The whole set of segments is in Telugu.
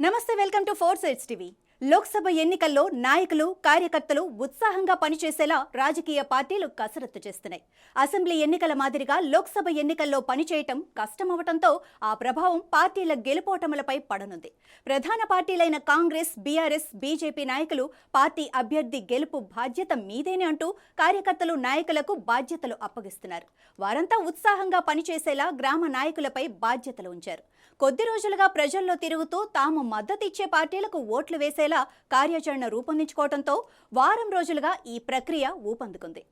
నమస్తే welcome to four sides TV. Lok Sabha ఎన్నికల్లో నాయకులు కార్యకర్తలు ఉత్సాహంగా పనిచేసేలా రాజకీయ పార్టీలు కసరత్తు చేస్తున్నాయి. అసెంబ్లీ ఎన్నికల మాదిరిగా లోక్సభ ఎన్నికల్లో పనిచేయటం కష్టమవటంతో ఆ ప్రభావం పార్టీల గెలుపోటములపై పడనుంది. ప్రధాన పార్టీలైన కాంగ్రెస్ బీఆర్ఎస్ బీజేపీ నాయకులు పార్టీ అభ్యర్థి గెలుపు బాధ్యత మీదేనే అంటూ కార్యకర్తలు నాయకులకు బాధ్యతలు అప్పగిస్తున్నారు. వారంతా ఉత్సాహంగా పనిచేసేలా గ్రామ నాయకులపై బాధ్యతలు ఉంచారు. కొద్ది రోజులుగా ప్రజల్లో తిరుగుతూ తాము మద్దతిచ్చే పార్టీలకు ఓట్లు వేసేలా కార్యాచరణ రూపొందించుకోవడంతో వారం రోజులుగా ఈ ప్రక్రియ ఊపందుకుంది.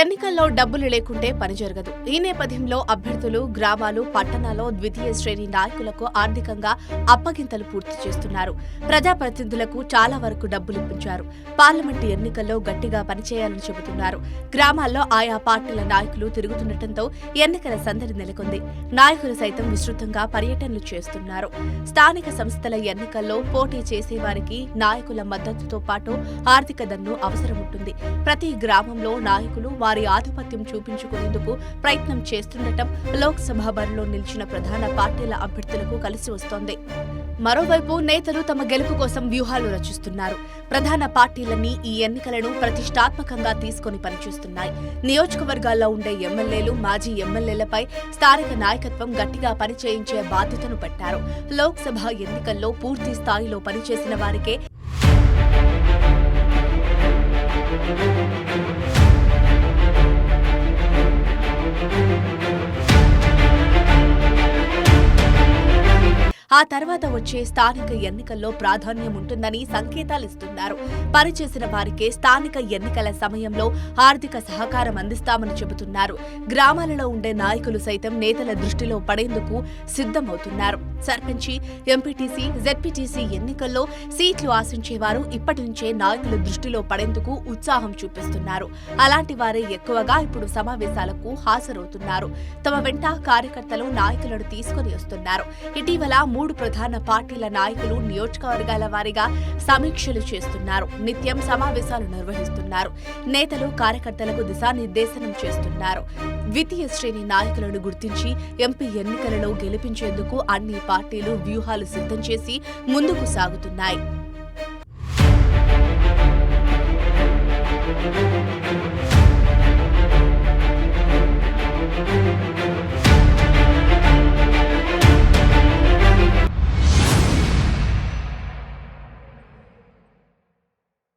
ఎన్నికల్లో డబ్బులు లేకుంటే పని జరగదు. ఈ నేపథ్యంలో అభ్యర్థులు గ్రామాలు పట్టణాల్లో ద్వితీయ శ్రేణి నాయకులకు ఆర్థికంగా అప్పగింతలు పూర్తి చేస్తున్నారు. ప్రజాప్రతినిధులకు చాలా వరకు డబ్బులు ఇప్పించారు. పార్లమెంటు ఎన్నికల్లో గట్టిగా పనిచేయాలని చెబుతున్నారు. గ్రామాల్లో ఆయా పార్టీల నాయకులు తిరుగుతుండటంతో ఎన్నికల సందడి నెలకొంది. నాయకులు సైతం విస్తృతంగా పర్యటనలు చేస్తున్నారు. స్థానిక సంస్థల ఎన్నికల్లో పోటీ చేసేవారికి నాయకుల మద్దతుతో పాటు ఆర్థిక దన్ను అవసరం ఉంటుంది ప్రతి గ్రామంలో నాయకులు వారి ఆధిపత్యం చూపించుకునేందుకు ప్రయత్నం చేస్తుండటం లోక్సభ బరిలో నిలిచిన ప్రధాన పార్టీల అభ్యర్థులకు కలిసి వస్తోంది. మరోవైపు నేతలు తమ గెలుపు కోసం వ్యూహాలు రచిస్తున్నారు. ప్రధాన పార్టీలన్నీ ఈ ఎన్నికలను ప్రతిష్టాత్మకంగా తీసుకొని పనిచేస్తున్నాయి. నియోజకవర్గాల్లో ఉండే ఎమ్మెల్యేలు మాజీ ఎమ్మెల్యేలపై స్థానిక నాయకత్వం గట్టిగా పనిచేయించే బాధ్యతను పెట్టారు. లోక్సభ ఎన్నికల్లో పూర్తి స్థాయిలో పనిచేసిన వారికే ఆ తర్వాత వచ్చే స్థానిక ఎన్నికల్లో ప్రాధాన్యం ఉంటుందని సంకేతాలు ఇస్తున్నారు. పనిచేసిన వారికే స్థానిక ఎన్నికల సమయంలో ఆర్థిక సహకారం అందిస్తామని చెబుతున్నారు. గ్రామాలలో ఉండే నాయకులు సైతం నేతల దృష్టిలో పడేందుకు సిద్ధమవుతున్నారు. సర్పంచి ఎంపీటీసీ జెడ్పీటీసీ ఎన్నికల్లో సీట్లు ఆశించేవారు ఇప్పటి నుంచే నాయకుల దృష్టిలో పడేందుకు ఉత్సాహం చూపిస్తున్నారు. అలాంటి వారే ఎక్కువగా ఇప్పుడు సమావేశాలకు హాజరవుతున్నారు. తమ వెంట కార్యకర్తలు నాయకులను తీసుకుని వస్తున్నారు. ఇటీవల మూడు ప్రధాన పార్టీల నాయకులు నియోజకవర్గాల వారీగా సమీక్షలు చేస్తున్నారు. నిత్యం సమావేశాలు నిర్వహిస్తున్నారు. నేతలు కార్యకర్తలకు దిశానిర్దేశనం చేస్తున్నారు. ద్వితీయ శ్రేణి నాయకులను గుర్తించి ఎంపీ ఎన్నికలలో గెలిపించేందుకు అన్ని పార్టీలు వ్యూహాలు సిద్ధం చేసి ముందుకు సాగుతున్నాయి.